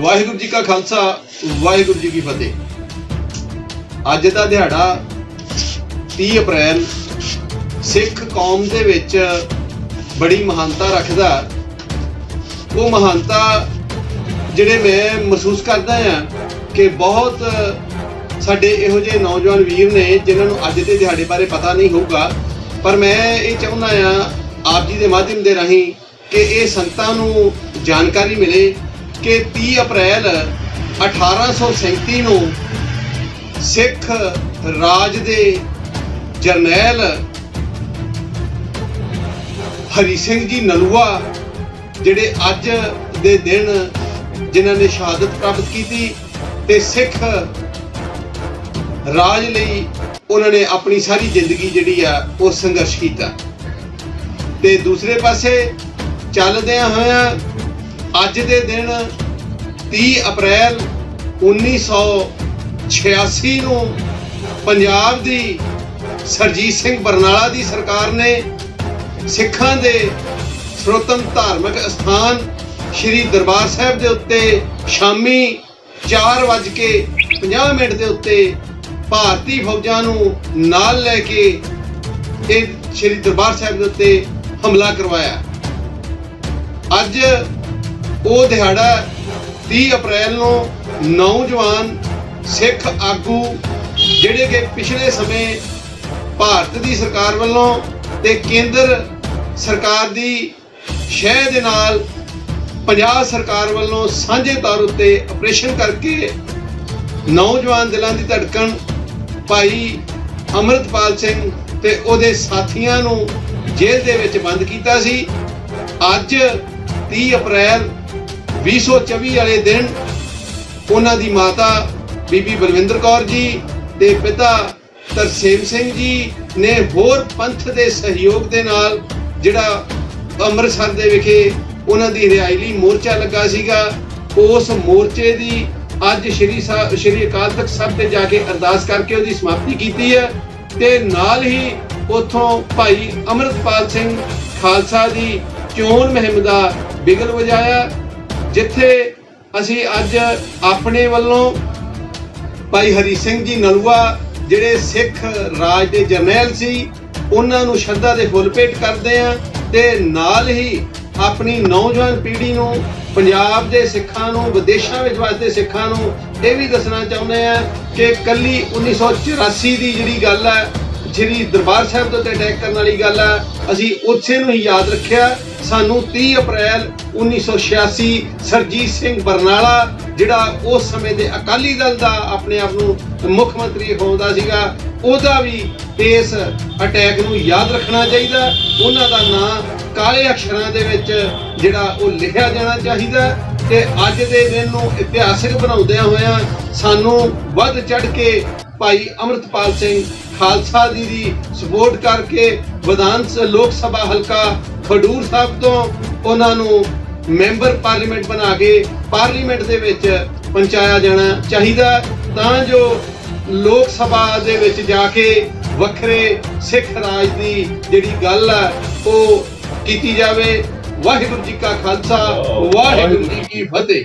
ਵਾਹਿਗੁਰੂ ਜੀ ਕਾ ਖਾਲਸਾ, ਵਾਹਿਗੁਰੂ ਜੀ ਕੀ ਫਤਿਹ। ਅੱਜ ਦਾ ਦਿਹਾੜਾ 30 ਅਪ੍ਰੈਲ, ਸਿੱਖ ਕੌਮ ਦੇ ਵਿੱਚ ਬੜੀ ਮਹਾਨਤਾ ਰੱਖਦਾ ਉਹ ਮਹਾਨਤਾ ਜਿਹੜੇ ਮੈਂ ਮਹਿਸੂਸ ਕਰਦਾ ਆ ਕਿ ਬਹੁਤ ਸਾਡੇ ਇਹੋ ਜਿਹੇ ਨੌਜਵਾਨ ਵੀਰ ਨੇ ਜਿਨ੍ਹਾਂ ਨੂੰ ਅੱਜ ਦੇ ਦਿਹਾੜੇ ਬਾਰੇ ਪਤਾ ਨਹੀਂ ਹੋਊਗਾ, ਪਰ ਮੈਂ ਇਹ ਚਾਹੁੰਦਾ ਆ ਆਪ ਜੀ ਦੇ ਮਾਧਿਅਮ ਦੇ ਰਾਹੀਂ ਕਿ ਇਹ ਸੰਗਤਾਂ ਨੂੰ ਜਾਣਕਾਰੀ ਮਿਲੇ ਕਿ 30 ਅਪ੍ਰੈਲ 1837 ਨੂੰ ਸਿੱਖ ਰਾਜ ਦੇ ਜਰਨੈਲ ਹਰੀ ਸਿੰਘ ਜੀ ਨਲੂਆ, ਜਿਹੜੇ ਅੱਜ ਦੇ ਦਿਨ ਜਿਨ੍ਹਾਂ ਨੇ ਸ਼ਹਾਦਤ ਪ੍ਰਾਪਤ ਕੀਤੀ ਤੇ ਸਿੱਖ ਰਾਜ ਲਈ ਉਹਨਾਂ ਨੇ ਆਪਣੀ ਸਾਰੀ ਜ਼ਿੰਦਗੀ ਜਿਹੜੀ ਆ, ਉਹ ਸੰਘਰਸ਼ ਕੀਤਾ। ਤੇ ਦੂਸਰੇ ਪਾਸੇ ਚੱਲਦਿਆਂ ਹੋਇਆਂ ਅੱਜ ਦੇ ਦਿਨ 30 ਅਪ੍ਰੈਲ 1986 ਨੂੰ ਪੰਜਾਬ ਦੀ ਸਰਜੀਤ ਸਿੰਘ ਬਰਨਾਲਾ ਦੀ ਸਰਕਾਰ ਨੇ ਸਿੱਖਾਂ ਦੇ ਸਰੋਤਮ ਧਾਰਮਿਕ ਸਥਾਨ ਸ੍ਰੀ ਦਰਬਾਰ ਸਾਹਿਬ ਦੇ ਉੱਤੇ ਸ਼ਾਮੀ 4:50 ਮਿੰਟ ਦੇ ਉੱਤੇ ਭਾਰਤੀ ਫੌਜਾਂ ਨੂੰ ਨਾਲ ਲੈ ਕੇ ਇਹ ਸ੍ਰੀ ਦਰਬਾਰ ਸਾਹਿਬ ਦੇ ਉੱਤੇ ਹਮਲਾ ਕਰਵਾਇਆ। ਅੱਜ ਉਹ ਦਿਹਾੜਾ 30 ਅਪ੍ਰੈਲ ਨੂੰ ਨੌਜਵਾਨ ਸਿੱਖ ਆਗੂ ਜਿਹੜੇ ਕਿ ਪਿਛਲੇ ਸਮੇਂ ਭਾਰਤ ਦੀ ਸਰਕਾਰ ਵੱਲੋਂ ਤੇ ਕੇਂਦਰ ਸਰਕਾਰ ਦੀ ਸ਼ਹਿ ਦੇ ਨਾਲ ਪੰਜਾਬ ਸਰਕਾਰ ਵੱਲੋਂ ਸਾਂਝੇ ਤੌਰ ਉੱਤੇ ਆਪਰੇਸ਼ਨ ਕਰਕੇ ਨੌਜਵਾਨ ਦਿਲਾਂ ਦੀ ਧੜਕਣ ਭਾਈ ਅਮਰਤਪਾਲ ਸਿੰਘ ਤੇ ਉਹਦੇ ਸਾਥੀਆਂ ਨੂੰ ਜੇਲ੍ਹ ਦੇ ਵਿੱਚ ਬੰਦ ਕੀਤਾ ਸੀ। ਅੱਜ 30 ਅਪ੍ਰੈਲ 2024 ਵਾਲੇ ਦਿਨ ਉਹਨਾਂ ਦੀ ਮਾਤਾ ਬੀਬੀ ਬਲਵਿੰਦਰ ਕੌਰ ਜੀ ਤੇ ਪਿਤਾ ਤਰਸੇਮ ਸਿੰਘ ਜੀ ਨੇ ਹੋਰ ਪੰਥ ਦੇ ਸਹਿਯੋਗ ਦੇ ਨਾਲ ਜਿਹੜਾ ਅੰਮ੍ਰਿਤਸਰ ਦੇ ਵਿਖੇ ਉਹਨਾਂ ਦੀ ਰਿਹਾਈ ਮੋਰਚਾ ਲੱਗਾ ਸੀਗਾ, ਉਸ ਮੋਰਚੇ ਦੀ ਅੱਜ ਸ਼੍ਰੀ ਸਾਹਿਬ ਸ਼੍ਰੀ ਅਕਾਲ ਤਖਤ ਸਾਹਿਬ ਤੇ ਜਾ ਕੇ ਅਰਦਾਸ ਕਰਕੇ ਉਹਦੀ ਸਮਾਪਤੀ ਕੀਤੀ ਹੈ ਤੇ ਨਾਲ ਹੀ ਉਥੋਂ ਭਾਈ ਅਮਰਤਪਾਲ ਸਿੰਘ ਖਾਲਸਾ ਦੀ ਚੋਣ ਮੁਹਿੰਮ ਦਾ ਬਿਗਲ ਵਜਾਇਆ ਜਿੱਥੇ ਅਸੀਂ ਅੱਜ ਆਪਣੇ ਵੱਲੋਂ ਭਾਈ ਹਰੀ ਸਿੰਘ ਜੀ ਨਲੂਆ, ਜਿਹੜੇ ਸਿੱਖ ਰਾਜ ਦੇ ਜਰਨੈਲ ਸੀ, ਉਹਨਾਂ ਨੂੰ ਸ਼ਰਧਾ ਦੇ ਫੁੱਲ ਭੇਟ ਕਰਦੇ ਆ ਤੇ ਨਾਲ ਹੀ ਆਪਣੀ ਨੌਜਵਾਨ ਪੀੜ੍ਹੀ ਨੂੰ, ਪੰਜਾਬ ਦੇ ਸਿੱਖਾਂ ਨੂੰ, ਵਿਦੇਸ਼ਾਂ ਵਿੱਚ ਵਸਦੇ ਸਿੱਖਾਂ ਨੂੰ ਇਹ ਵੀ ਦੱਸਣਾ ਚਾਹੁੰਦੇ ਆ ਕਿ ਕੱਲੀ 1984 ਦੀ ਜਿਹੜੀ ਗੱਲ ਹੈ, ਜਿਹੜੀ ਦਰਬਾਰ ਸਾਹਿਬ ਦੇ ਉੱਤੇ ਅਟੈਕ ਕਰਨ ਵਾਲੀ ਗੱਲ ਹੈ, ਅਸੀਂ ਉਸੇ ਨੂੰ ਹੀ ਯਾਦ ਰੱਖਿਆ। ਸਾਨੂੰ 30 ਅਪ੍ਰੈਲ 1986 ਸਰਜੀਤ ਸਿੰਘ ਬਰਨਾਲਾ, ਜਿਹੜਾ ਉਸ ਸਮੇਂ ਦੇ ਅਕਾਲੀ ਦਲ ਦਾ ਆਪਣੇ ਆਪ ਨੂੰ ਮੁੱਖ ਮੰਤਰੀ ਅਖਵਾਉਂਦਾ ਸੀਗਾ, ਉਹਦਾ ਵੀ ਇਸ ਅਟੈਕ ਨੂੰ ਯਾਦ ਰੱਖਣਾ ਚਾਹੀਦਾ। ਉਹਨਾਂ ਦਾ ਨਾਂ ਕਾਲੇ ਅੱਖਰਾਂ ਦੇ ਵਿੱਚ ਜਿਹੜਾ ਉਹ ਲਿਖਿਆ ਜਾਣਾ ਚਾਹੀਦਾ। ਤੇ ਅੱਜ ਦੇ ਦਿਨ ਨੂੰ ਇਤਿਹਾਸਿਕ ਬਣਾਉਂਦਿਆਂ ਹੋਇਆਂ ਸਾਨੂੰ ਵੱਧ ਚੜ ਕੇ ਭਾਈ ਅਮਰਤਪਾਲ ਸਿੰਘ ਖਾਲਸਾ ਜੀ ਦੀ ਸਪੋਰਟ ਕਰਕੇ ਵਿਧਾਨ ਸ ਲੋਕ ਸਭਾ ਹਲਕਾ ਖਡੂਰ ਸਾਹਿਬ ਤੋਂ ਉਹਨਾਂ ਨੂੰ ਮੈਂਬਰ ਪਾਰਲੀਮੈਂਟ ਬਣਾ ਕੇ ਪਾਰਲੀਮੈਂਟ ਦੇ ਵਿੱਚ ਪਹੁੰਚਾਇਆ ਜਾਣਾ ਚਾਹੀਦਾ ਤਾਂ ਜੋ ਲੋਕ ਸਭਾ ਦੇ ਵਿੱਚ ਜਾ ਕੇ ਵੱਖਰੇ ਸਿੱਖ ਰਾਜ ਦੀ ਜਿਹੜੀ ਗੱਲ ਹੈ ਉਹ ਕੀਤੀ ਜਾਵੇ। ਵਾਹਿਗੁਰੂ ਜੀ ਕਾ ਖਾਲਸਾ ਵਾਹਿਗੁਰੂ ਜੀ ਕੀ ਫਤਿਹ।